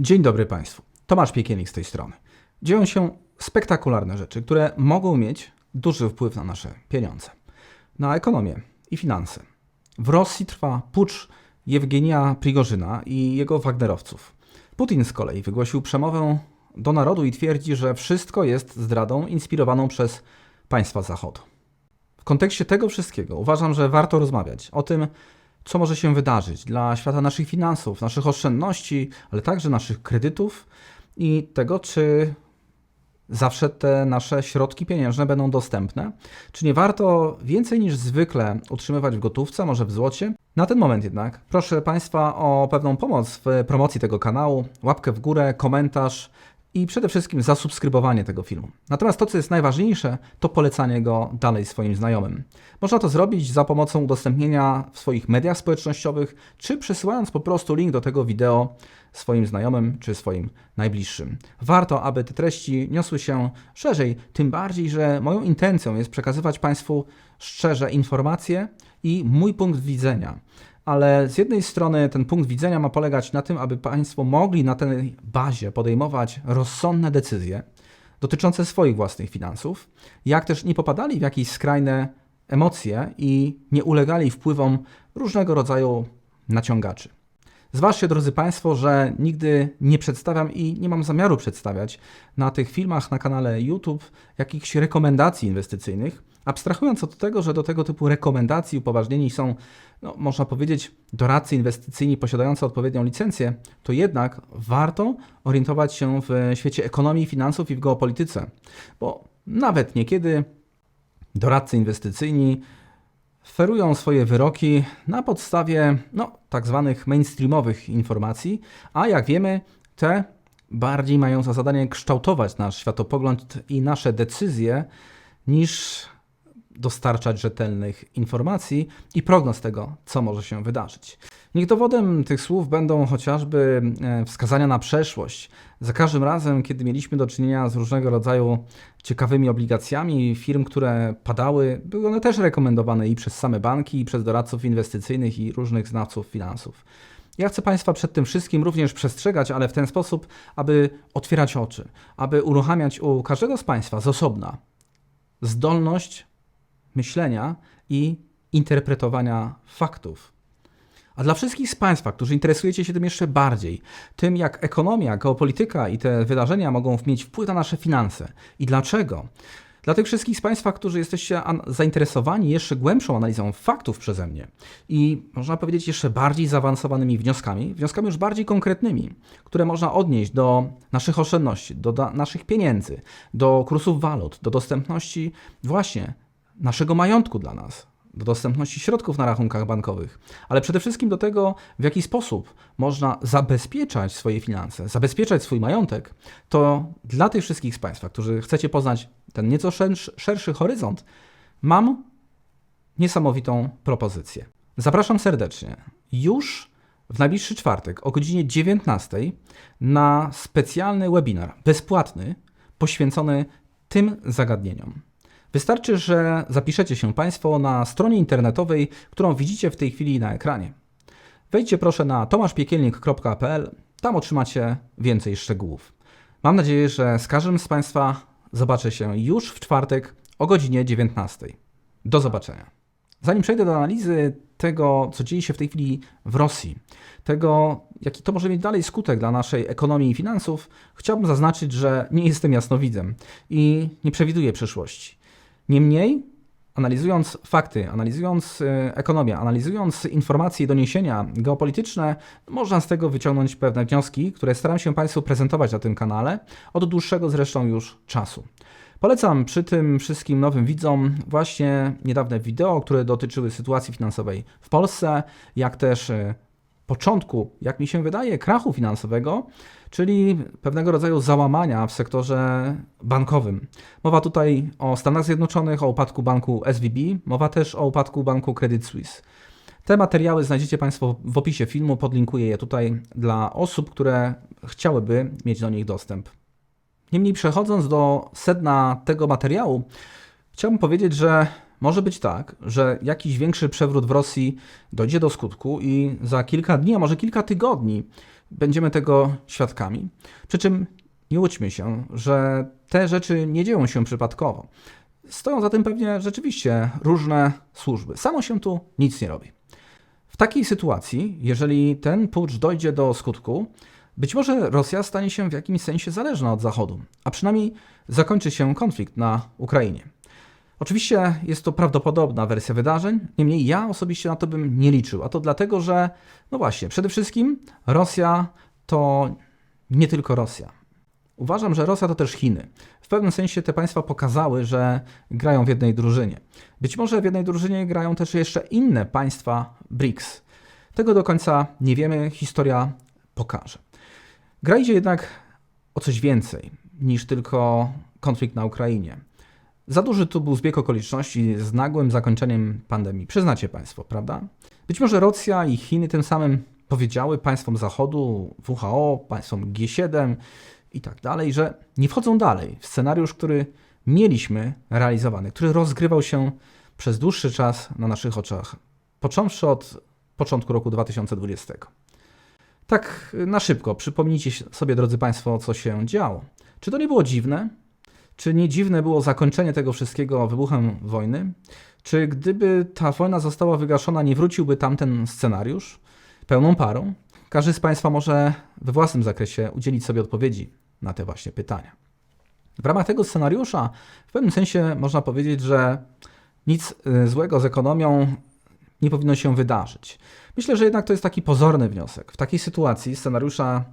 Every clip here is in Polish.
Dzień dobry Państwu. Tomasz Piekielnik z tej strony. Dzieją się spektakularne rzeczy, które mogą mieć duży wpływ na nasze pieniądze, na ekonomię i finanse. W Rosji trwa pucz Jewgenia Prigorzyna i jego Wagnerowców. Putin z kolei wygłosił przemowę do narodu i twierdzi, że wszystko jest zdradą inspirowaną przez państwa Zachodu. W kontekście tego wszystkiego uważam, że warto rozmawiać o tym, co może się wydarzyć dla świata naszych finansów, naszych oszczędności, ale także naszych kredytów i tego, czy zawsze te nasze środki pieniężne będą dostępne, czy nie warto więcej niż zwykle utrzymywać w gotówce, może w złocie. Na ten moment jednak proszę Państwa o pewną pomoc w promocji tego kanału, łapkę w górę, komentarz i przede wszystkim zasubskrybowanie tego filmu. Natomiast to, co jest najważniejsze, to polecanie go dalej swoim znajomym. Można to zrobić za pomocą udostępnienia w swoich mediach społecznościowych, czy przesyłając po prostu link do tego wideo swoim znajomym czy swoim najbliższym. Warto, aby te treści niosły się szerzej, tym bardziej, że moją intencją jest przekazywać Państwu szczerze informacje i mój punkt widzenia ale z jednej strony ten punkt widzenia ma polegać na tym, aby Państwo mogli na tej bazie podejmować rozsądne decyzje dotyczące swoich własnych finansów, jak też nie popadali w jakieś skrajne emocje i nie ulegali wpływom różnego rodzaju naciągaczy. Zważcie, drodzy Państwo, że nigdy nie przedstawiam i nie mam zamiaru przedstawiać na tych filmach na kanale YouTube jakichś rekomendacji inwestycyjnych, abstrahując od tego, że do tego typu rekomendacji upoważnieni są, no, można powiedzieć, doradcy inwestycyjni posiadający odpowiednią licencję, to jednak warto orientować się w świecie ekonomii, finansów i w geopolityce, bo nawet niekiedy doradcy inwestycyjni ferują swoje wyroki na podstawie no, tak zwanych mainstreamowych informacji, a jak wiemy, te bardziej mają za zadanie kształtować nasz światopogląd i nasze decyzje niż dostarczać rzetelnych informacji i prognoz tego, co może się wydarzyć. Niech dowodem tych słów będą chociażby e, wskazania na przeszłość. Za każdym razem, kiedy mieliśmy do czynienia z różnego rodzaju ciekawymi obligacjami firm, które padały, były one też rekomendowane i przez same banki, i przez doradców inwestycyjnych i różnych znawców finansów. Ja chcę Państwa przed tym wszystkim również przestrzegać, ale w ten sposób, aby otwierać oczy, aby uruchamiać u każdego z Państwa z osobna zdolność myślenia i interpretowania faktów. A dla wszystkich z Państwa, którzy interesujecie się tym jeszcze bardziej, tym jak ekonomia, geopolityka i te wydarzenia mogą mieć wpływ na nasze finanse i dlaczego, dla tych wszystkich z Państwa, którzy jesteście zainteresowani jeszcze głębszą analizą faktów przeze mnie i można powiedzieć jeszcze bardziej zaawansowanymi wnioskami, wnioskami już bardziej konkretnymi, które można odnieść do naszych oszczędności, do naszych pieniędzy, do kursów walut, do dostępności właśnie naszego majątku dla nas, do dostępności środków na rachunkach bankowych, ale przede wszystkim do tego, w jaki sposób można zabezpieczać swoje finanse, zabezpieczać swój majątek, to dla tych wszystkich z Państwa, którzy chcecie poznać ten nieco szerszy, horyzont, mam niesamowitą propozycję. Zapraszam serdecznie już w najbliższy czwartek o godzinie 19 na specjalny webinar, bezpłatny, poświęcony tym zagadnieniom. Wystarczy, że zapiszecie się Państwo na stronie internetowej, którą widzicie w tej chwili na ekranie. Wejdźcie proszę na tomaszpiekielnik.pl, tam otrzymacie więcej szczegółów. Mam nadzieję, że z każdym z Państwa zobaczę się już w czwartek o godzinie 19. Do zobaczenia. Zanim przejdę do analizy tego, co dzieje się w tej chwili w Rosji, tego, jaki to może mieć dalej skutek dla naszej ekonomii i finansów, chciałbym zaznaczyć, że nie jestem jasnowidzem i nie przewiduję przyszłości. Niemniej, analizując fakty, analizując e, ekonomię, analizując informacje i doniesienia geopolityczne, można z tego wyciągnąć pewne wnioski, które staram się Państwu prezentować na tym kanale od dłuższego zresztą już czasu. Polecam przy tym wszystkim nowym widzom właśnie niedawne wideo, które dotyczyły sytuacji finansowej w Polsce, jak też e, początku, jak mi się wydaje, krachu finansowego, czyli pewnego rodzaju załamania w sektorze bankowym. Mowa tutaj o Stanach Zjednoczonych, o upadku banku SVB, mowa też o upadku banku Credit Suisse. Te materiały znajdziecie Państwo w opisie filmu, podlinkuję je tutaj dla osób, które chciałyby mieć do nich dostęp. Niemniej przechodząc do sedna tego materiału, chciałbym powiedzieć, że może być tak, że jakiś większy przewrót w Rosji dojdzie do skutku i za kilka dni, a może kilka tygodni będziemy tego świadkami. Przy czym nie łudźmy się, że te rzeczy nie dzieją się przypadkowo. Stoją za tym pewnie rzeczywiście różne służby. Samo się tu nic nie robi. W takiej sytuacji, jeżeli ten pucz dojdzie do skutku, być może Rosja stanie się w jakimś sensie zależna od Zachodu, a przynajmniej zakończy się konflikt na Ukrainie. Oczywiście jest to prawdopodobna wersja wydarzeń, niemniej ja osobiście na to bym nie liczył, a to dlatego, że, no właśnie, przede wszystkim Rosja to nie tylko Rosja. Uważam, że Rosja to też Chiny. W pewnym sensie te państwa pokazały, że grają w jednej drużynie. Być może w jednej drużynie grają też jeszcze inne państwa BRICS. Tego do końca nie wiemy, historia pokaże. Gra idzie jednak o coś więcej niż tylko konflikt na Ukrainie. Za duży tu był zbieg okoliczności z nagłym zakończeniem pandemii. Przyznacie Państwo, prawda? Być może Rosja i Chiny tym samym powiedziały państwom Zachodu, WHO, państwom G7 i tak dalej, że nie wchodzą dalej w scenariusz, który mieliśmy realizowany, który rozgrywał się przez dłuższy czas na naszych oczach, począwszy od początku roku 2020. Tak na szybko, przypomnijcie sobie, drodzy Państwo, co się działo. Czy to nie było dziwne? Czy nie dziwne było zakończenie tego wszystkiego wybuchem wojny? Czy gdyby ta wojna została wygaszona, nie wróciłby tamten scenariusz pełną parą? Każdy z Państwa może we własnym zakresie udzielić sobie odpowiedzi na te właśnie pytania. W ramach tego scenariusza, w pewnym sensie można powiedzieć, że nic y, złego z ekonomią nie powinno się wydarzyć. Myślę, że jednak to jest taki pozorny wniosek. W takiej sytuacji scenariusza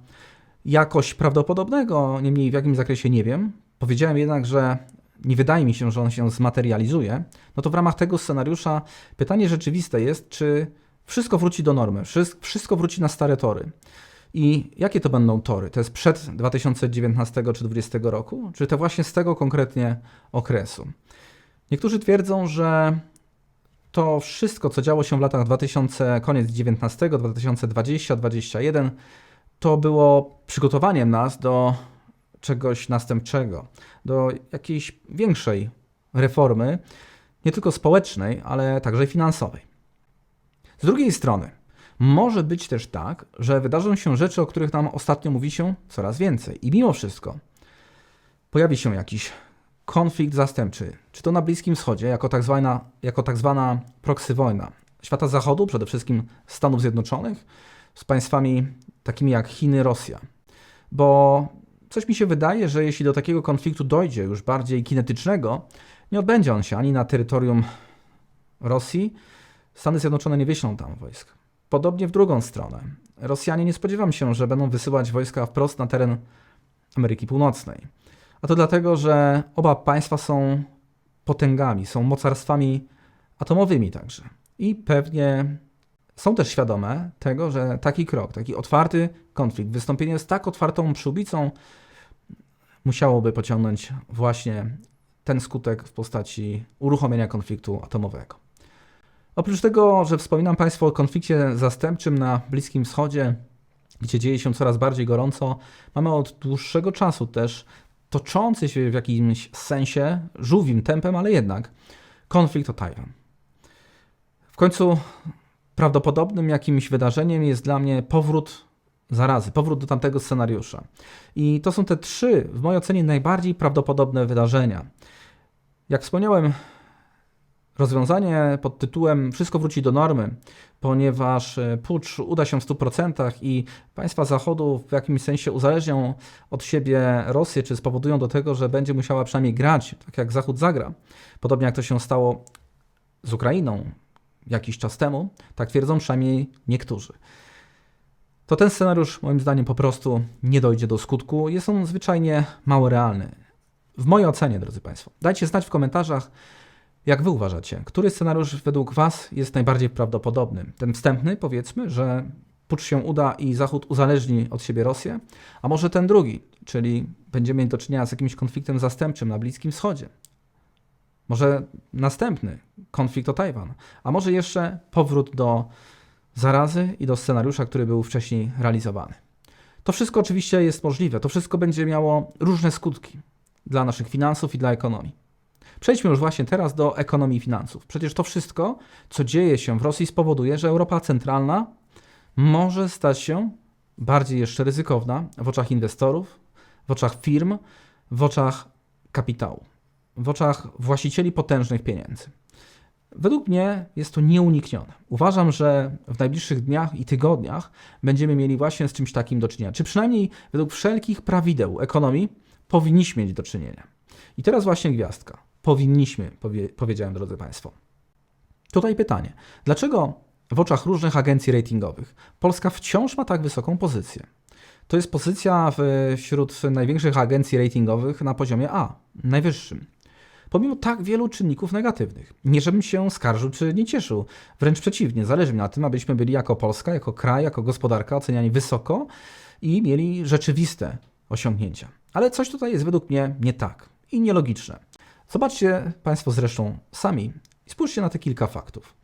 jakoś prawdopodobnego, niemniej w jakim zakresie nie wiem, powiedziałem jednak, że nie wydaje mi się, że on się zmaterializuje, no to w ramach tego scenariusza pytanie rzeczywiste jest, czy wszystko wróci do normy, wszystko wróci na stare tory. I jakie to będą tory? To jest przed 2019 czy 2020 roku, czy to właśnie z tego konkretnie okresu? Niektórzy twierdzą, że to wszystko, co działo się w latach 2000, koniec 19, 2020, 2021, to było przygotowaniem nas do czegoś następczego, do jakiejś większej reformy, nie tylko społecznej, ale także finansowej. Z drugiej strony, może być też tak, że wydarzą się rzeczy, o których nam ostatnio mówi się coraz więcej. I mimo wszystko pojawi się jakiś konflikt zastępczy, czy to na Bliskim Wschodzie, jako tak zwana, jako tak zwana proksy wojna świata zachodu, przede wszystkim Stanów Zjednoczonych, z państwami takimi jak Chiny, Rosja. Bo coś mi się wydaje, że jeśli do takiego konfliktu dojdzie, już bardziej kinetycznego, nie odbędzie on się ani na terytorium Rosji, Stany Zjednoczone nie wyślą tam wojsk. Podobnie w drugą stronę. Rosjanie nie spodziewam się, że będą wysyłać wojska wprost na teren Ameryki Północnej. A to dlatego, że oba państwa są potęgami, są mocarstwami atomowymi także. I pewnie są też świadome tego, że taki krok, taki otwarty konflikt, wystąpienie z tak otwartą przyłbicą musiałoby pociągnąć właśnie ten skutek w postaci uruchomienia konfliktu atomowego. Oprócz tego, że wspominam Państwu o konflikcie zastępczym na Bliskim Wschodzie, gdzie dzieje się coraz bardziej gorąco, mamy od dłuższego czasu też toczący się w jakimś sensie żółwim tempem, ale jednak konflikt o Tajwan. W końcu prawdopodobnym jakimś wydarzeniem jest dla mnie powrót zarazy, powrót do tamtego scenariusza. I to są te trzy, w mojej ocenie, najbardziej prawdopodobne wydarzenia. Jak wspomniałem, rozwiązanie pod tytułem Wszystko wróci do normy, ponieważ e, pucz uda się w 100% i państwa Zachodu w jakimś sensie uzależnią od siebie Rosję, czy spowodują do tego, że będzie musiała przynajmniej grać, tak jak Zachód zagra. Podobnie jak to się stało z Ukrainą jakiś czas temu, tak twierdzą przynajmniej niektórzy. To ten scenariusz moim zdaniem po prostu nie dojdzie do skutku. Jest on zwyczajnie mało realny. W mojej ocenie, drodzy Państwo. Dajcie znać w komentarzach, jak wy uważacie, który scenariusz według was jest najbardziej prawdopodobny? Ten wstępny, powiedzmy, że pucz się uda i Zachód uzależni od siebie Rosję, a może ten drugi, czyli będziemy mieli do czynienia z jakimś konfliktem zastępczym na Bliskim Wschodzie. Może następny konflikt o Tajwan, a może jeszcze powrót do zarazy i do scenariusza, który był wcześniej realizowany. To wszystko oczywiście jest możliwe, to wszystko będzie miało różne skutki dla naszych finansów i dla ekonomii. Przejdźmy już właśnie teraz do ekonomii finansów. Przecież to wszystko, co dzieje się w Rosji, spowoduje, że Europa Centralna może stać się bardziej jeszcze ryzykowna w oczach inwestorów, w oczach firm, w oczach kapitału, w oczach właścicieli potężnych pieniędzy. Według mnie jest to nieuniknione. Uważam, że w najbliższych dniach i tygodniach będziemy mieli właśnie z czymś takim do czynienia. Czy przynajmniej według wszelkich prawideł ekonomii powinniśmy mieć do czynienia. I teraz właśnie gwiazdka. Powinniśmy, powie, powiedziałem, drodzy Państwo. Tutaj pytanie. Dlaczego w oczach różnych agencji ratingowych Polska wciąż ma tak wysoką pozycję? To jest pozycja wśród największych agencji ratingowych na poziomie A, najwyższym. Pomimo tak wielu czynników negatywnych. Nie żebym się skarżył czy nie cieszył. Wręcz przeciwnie, zależy mi na tym, abyśmy byli jako Polska, jako kraj, jako gospodarka oceniani wysoko i mieli rzeczywiste osiągnięcia. Ale coś tutaj jest według mnie nie tak i nielogiczne. Zobaczcie Państwo zresztą sami i spójrzcie na te kilka faktów.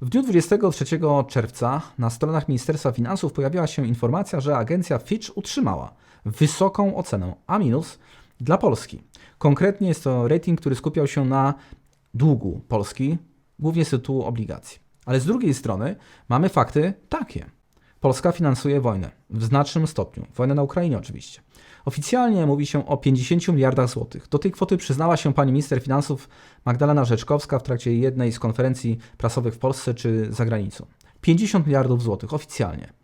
W dniu 23 czerwca na stronach Ministerstwa Finansów pojawiła się informacja, że agencja Fitch utrzymała wysoką ocenę A- dla Polski. Konkretnie jest to rating, który skupiał się na długu Polski, głównie z tytułu obligacji. Ale z drugiej strony mamy fakty takie. Polska finansuje wojnę w znacznym stopniu, wojnę na Ukrainie oczywiście. Oficjalnie mówi się o 50 miliardach złotych. Do tej kwoty przyznała się pani minister finansów Magdalena Rzeczkowska w trakcie jednej z konferencji prasowych w Polsce czy za granicą. 50 miliardów złotych oficjalnie.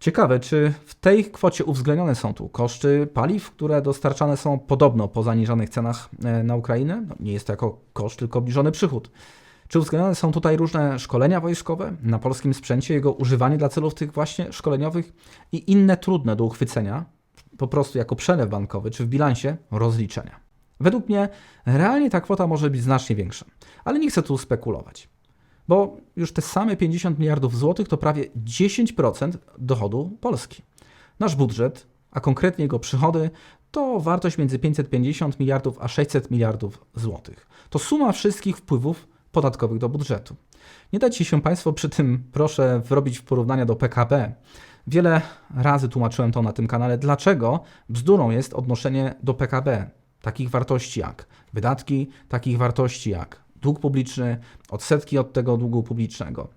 Ciekawe, czy w tej kwocie uwzględnione są tu koszty paliw, które dostarczane są podobno po zaniżonych cenach e, na Ukrainę? No, nie jest to jako koszt, tylko obniżony przychód. Czy uwzględnione są tutaj różne szkolenia wojskowe na polskim sprzęcie, jego używanie dla celów tych właśnie szkoleniowych i inne trudne do uchwycenia, po prostu jako przelew bankowy czy w bilansie rozliczenia? Według mnie realnie ta kwota może być znacznie większa, ale nie chcę tu spekulować bo już te same 50 miliardów złotych to prawie 10% dochodu Polski. Nasz budżet, a konkretnie jego przychody, to wartość między 550 miliardów a 600 miliardów złotych. To suma wszystkich wpływów podatkowych do budżetu. Nie dajcie się Państwo przy tym, proszę, wrobić w porównania do PKB. Wiele razy tłumaczyłem to na tym kanale, dlaczego bzdurą jest odnoszenie do PKB takich wartości jak wydatki, takich wartości jak dług publiczny, odsetki od tego długu publicznego.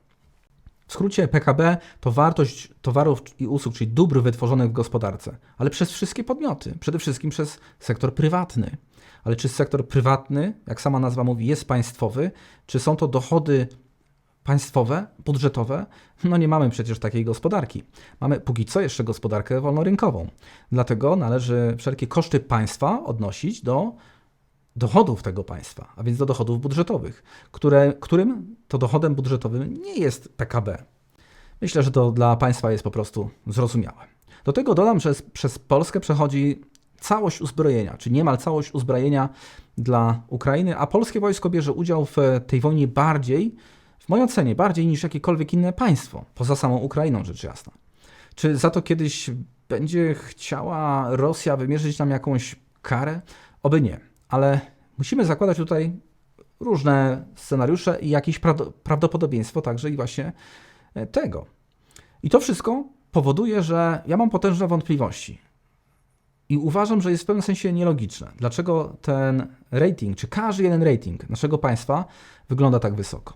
W skrócie PKB to wartość towarów i usług, czyli dóbr wytworzonych w gospodarce, ale przez wszystkie podmioty, przede wszystkim przez sektor prywatny. Ale czy sektor prywatny, jak sama nazwa mówi, jest państwowy? Czy są to dochody państwowe, budżetowe? No nie mamy przecież takiej gospodarki. Mamy póki co jeszcze gospodarkę wolnorynkową. Dlatego należy wszelkie koszty państwa odnosić do dochodów tego państwa, a więc do dochodów budżetowych, które, którym to dochodem budżetowym nie jest PKB. Myślę, że to dla państwa jest po prostu zrozumiałe. Do tego dodam, że przez Polskę przechodzi całość uzbrojenia, czy niemal całość uzbrojenia dla Ukrainy, a polskie wojsko bierze udział w tej wojnie bardziej, w mojej ocenie, bardziej niż jakiekolwiek inne państwo, poza samą Ukrainą, rzecz jasna. Czy za to kiedyś będzie chciała Rosja wymierzyć nam jakąś karę? Oby nie ale musimy zakładać tutaj różne scenariusze i jakieś prawdopodobieństwo także i właśnie e, tego. I to wszystko powoduje, że ja mam potężne wątpliwości. I uważam, że jest w pewnym sensie nielogiczne. Dlaczego ten rating, czy każdy jeden rating naszego państwa wygląda tak wysoko?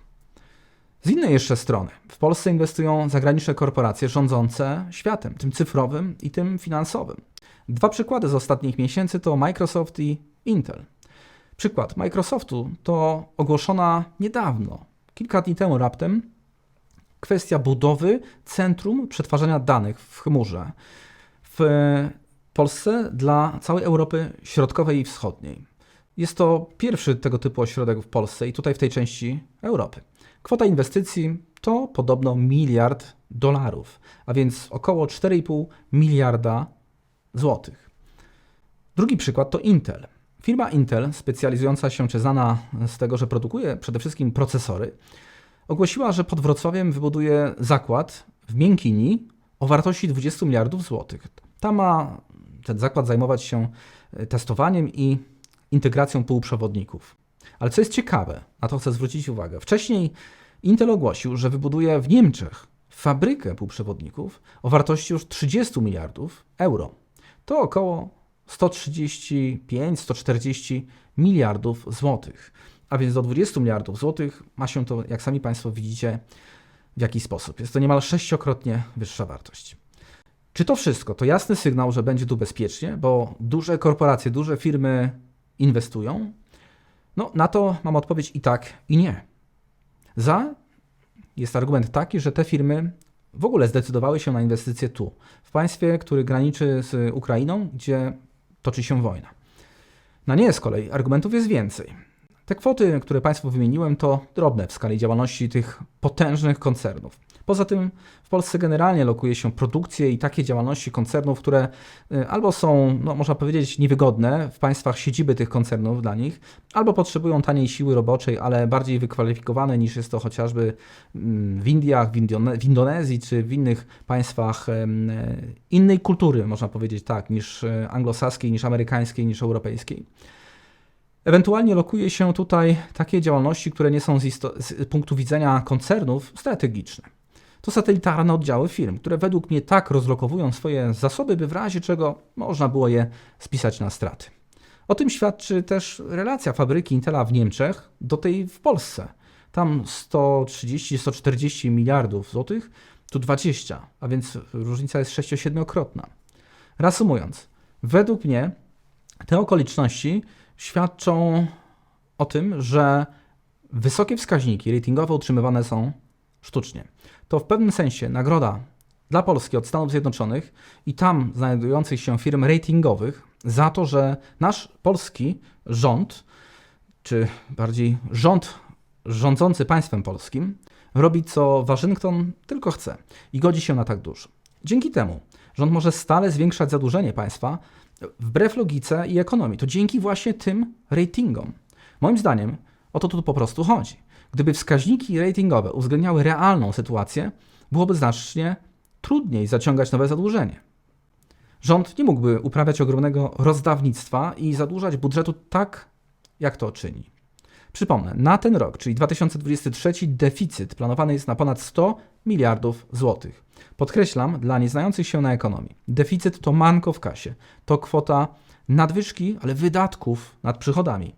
Z innej jeszcze strony, w Polsce inwestują zagraniczne korporacje rządzące światem, tym cyfrowym i tym finansowym. Dwa przykłady z ostatnich miesięcy to Microsoft i Intel. Przykład Microsoftu to ogłoszona niedawno, kilka dni temu raptem, kwestia budowy centrum przetwarzania danych w chmurze w Polsce dla całej Europy Środkowej i Wschodniej. Jest to pierwszy tego typu ośrodek w Polsce i tutaj w tej części Europy. Kwota inwestycji to podobno miliard dolarów, a więc około 4,5 miliarda złotych. Drugi przykład to Intel. Firma Intel, specjalizująca się czy znana z tego, że produkuje przede wszystkim procesory, ogłosiła, że pod Wrocławiem wybuduje zakład w Miękini o wartości 20 miliardów złotych. Tam ma ten zakład zajmować się e, testowaniem i integracją półprzewodników. Ale co jest ciekawe, na to chcę zwrócić uwagę. Wcześniej Intel ogłosił, że wybuduje w Niemczech fabrykę półprzewodników o wartości już 30 miliardów euro. To około 135-140 miliardów złotych. A więc do 20 miliardów złotych ma się to, jak sami Państwo widzicie, w jaki sposób. Jest to niemal sześciokrotnie wyższa wartość. Czy to wszystko to jasny sygnał, że będzie tu bezpiecznie, bo duże korporacje, duże firmy inwestują? No, na to mam odpowiedź i tak, i nie. Za jest argument taki, że te firmy w ogóle zdecydowały się na inwestycje tu, w państwie, które graniczy z Ukrainą, gdzie toczy się wojna. Na nie z kolei argumentów jest więcej. Te kwoty, które Państwu wymieniłem, to drobne w skali działalności tych potężnych koncernów. Poza tym w Polsce generalnie lokuje się produkcję i takie działalności koncernów, które y, albo są, no, można powiedzieć, niewygodne w państwach siedziby tych koncernów dla nich, albo potrzebują taniej siły roboczej, ale bardziej wykwalifikowane niż jest to chociażby mm, w Indiach, w, Indonezji czy w innych państwach innej kultury, można powiedzieć tak, niż y, anglosaskiej, niż amerykańskiej, niż europejskiej. Ewentualnie lokuje się tutaj takie działalności, które nie są z, z, punktu widzenia koncernów strategiczne. To satelitarne oddziały firm, które według mnie tak rozlokowują swoje zasoby, by w razie czego można było je spisać na straty. O tym świadczy też relacja fabryki Intela w Niemczech do tej w Polsce. Tam 130-140 miliardów złotych, tu 20, a więc różnica jest 6-7-krotna. Reasumując, według mnie te okoliczności świadczą o tym, że wysokie wskaźniki ratingowe utrzymywane są sztucznie. To w pewnym sensie nagroda dla Polski od Stanów Zjednoczonych i tam znajdujących się firm ratingowych za to, że nasz polski rząd, czy bardziej rząd rządzący państwem polskim, robi co Waszyngton tylko chce i godzi się na tak dużo. Dzięki temu rząd może stale zwiększać zadłużenie państwa, wbrew logice i ekonomii. To dzięki właśnie tym ratingom. Moim zdaniem o to tu po prostu chodzi. Gdyby wskaźniki ratingowe uwzględniały realną sytuację, byłoby znacznie trudniej zaciągać nowe zadłużenie. Rząd nie mógłby uprawiać ogromnego rozdawnictwa i zadłużać budżetu tak, jak to czyni. Przypomnę, na ten rok, czyli 2023, deficyt planowany jest na ponad 100 miliardów złotych. Podkreślam dla nieznających się na ekonomii. Deficyt to manko w kasie. To kwota nadwyżki, ale wydatków nad przychodami.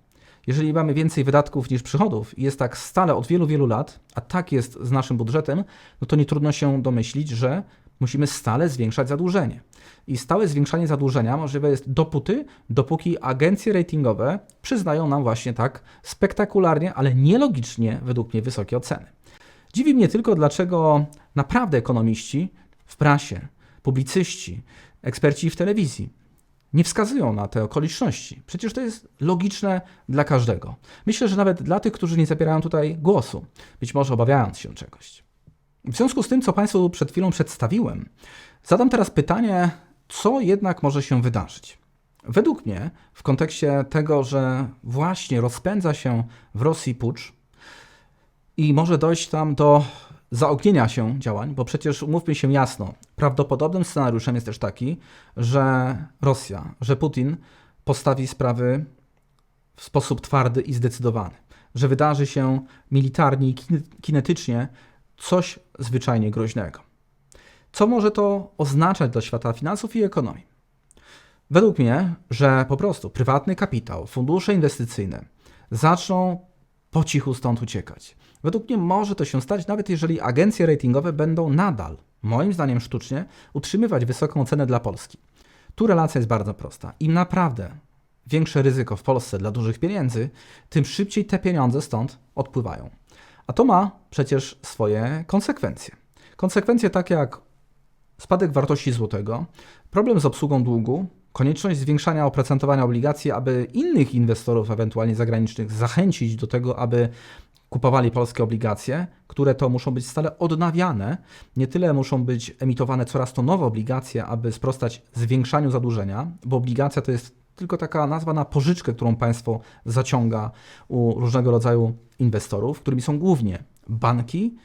Jeżeli mamy więcej wydatków niż przychodów i jest tak stale od wielu, wielu lat, a tak jest z naszym budżetem, no to nie trudno się domyślić, że musimy stale zwiększać zadłużenie. I stałe zwiększanie zadłużenia możliwe jest dopóty, dopóki agencje ratingowe przyznają nam właśnie tak spektakularnie, ale nielogicznie według mnie wysokie oceny. Dziwi mnie tylko, dlaczego naprawdę ekonomiści w prasie, publicyści, eksperci w telewizji nie wskazują na te okoliczności. Przecież to jest logiczne dla każdego. Myślę, że nawet dla tych, którzy nie zabierają tutaj głosu, być może obawiając się czegoś. W związku z tym, co Państwu przed chwilą przedstawiłem, zadam teraz pytanie, co jednak może się wydarzyć. Według mnie, w kontekście tego, że właśnie rozpędza się w Rosji pucz i może dojść tam do zaognienia się działań, bo przecież umówmy się jasno, prawdopodobnym scenariuszem jest też taki, że Rosja, że Putin postawi sprawy w sposób twardy i zdecydowany, że wydarzy się militarnie i kinetycznie coś zwyczajnie groźnego. Co może to oznaczać dla świata finansów i ekonomii? Według mnie, że po prostu prywatny kapitał, fundusze inwestycyjne zaczną po cichu stąd uciekać. Według mnie może to się stać, nawet jeżeli agencje ratingowe będą nadal, moim zdaniem sztucznie, utrzymywać wysoką cenę dla Polski. Tu relacja jest bardzo prosta. Im naprawdę większe ryzyko w Polsce dla dużych pieniędzy, tym szybciej te pieniądze stąd odpływają. A to ma przecież swoje konsekwencje. Konsekwencje takie jak spadek wartości złotego, problem z obsługą długu, konieczność zwiększania oprocentowania obligacji, aby innych inwestorów, ewentualnie zagranicznych, zachęcić do tego, aby kupowali polskie obligacje, które to muszą być stale odnawiane. Nie tyle muszą być emitowane coraz to nowe obligacje, aby sprostać zwiększaniu zadłużenia, bo obligacja to jest tylko taka nazwa na pożyczkę, którą państwo zaciąga u różnego rodzaju inwestorów, którymi są głównie banki,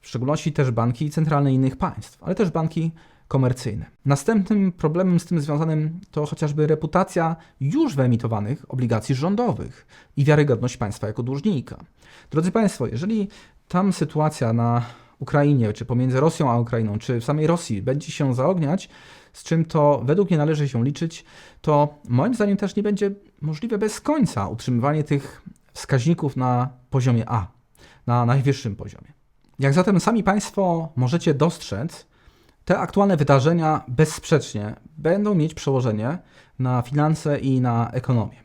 w szczególności też banki centralne innych państw, ale też banki komercyjne. Następnym problemem z tym związanym to chociażby reputacja już wyemitowanych obligacji rządowych i wiarygodność państwa jako dłużnika. Drodzy Państwo, jeżeli tam sytuacja na Ukrainie, czy pomiędzy Rosją a Ukrainą, czy w samej Rosji będzie się zaogniać, z czym to według mnie należy się liczyć, to moim zdaniem też nie będzie możliwe bez końca utrzymywanie tych wskaźników na poziomie A, na najwyższym poziomie. Jak zatem sami Państwo możecie dostrzec, Te aktualne wydarzenia bezsprzecznie będą mieć przełożenie na finanse i na ekonomię.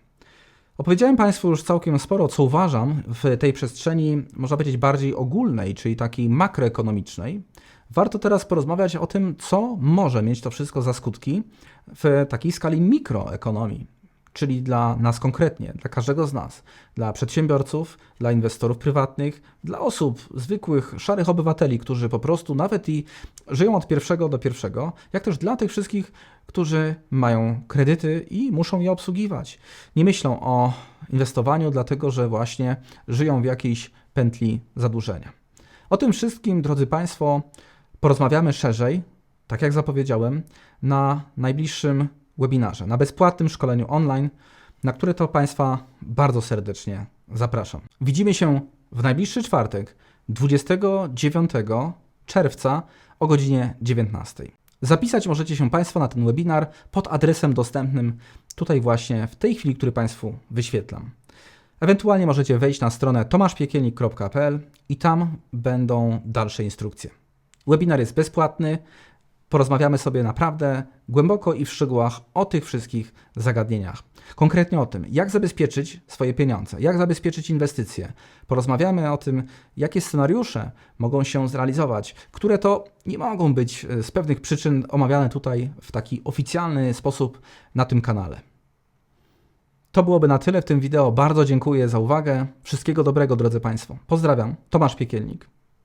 Opowiedziałem Państwu już całkiem sporo, co uważam w tej przestrzeni, można powiedzieć, bardziej ogólnej, czyli takiej makroekonomicznej. Warto teraz porozmawiać o tym, co może mieć to wszystko za skutki w takiej skali mikroekonomii, czyli dla nas konkretnie, dla każdego z nas, dla przedsiębiorców, dla inwestorów prywatnych, dla osób zwykłych, szarych obywateli, którzy po prostu nawet i żyją od pierwszego do pierwszego, jak też dla tych wszystkich, którzy mają kredyty i muszą je obsługiwać. Nie myślą o inwestowaniu, dlatego że właśnie żyją w jakiejś pętli zadłużenia. O tym wszystkim, drodzy Państwo, porozmawiamy szerzej, tak jak zapowiedziałem, na najbliższym webinarze, na bezpłatnym szkoleniu online, na które to Państwa bardzo serdecznie zapraszam. Widzimy się w najbliższy czwartek, 29 czerwca o godzinie 19. Zapisać możecie się Państwo na ten webinar pod adresem dostępnym tutaj właśnie w tej chwili, który Państwu wyświetlam. Ewentualnie możecie wejść na stronę tomaszpiekielnik.pl i tam będą dalsze instrukcje. Webinar jest bezpłatny. Porozmawiamy sobie naprawdę głęboko i w szczegółach o tych wszystkich zagadnieniach. Konkretnie o tym, jak zabezpieczyć swoje pieniądze, jak zabezpieczyć inwestycje. Porozmawiamy o tym, jakie scenariusze mogą się zrealizować, które to nie mogą być e, z pewnych przyczyn omawiane tutaj w taki oficjalny sposób na tym kanale. To byłoby na tyle w tym wideo. Bardzo dziękuję za uwagę. Wszystkiego dobrego, drodzy Państwo. Pozdrawiam. Tomasz Piekielnik.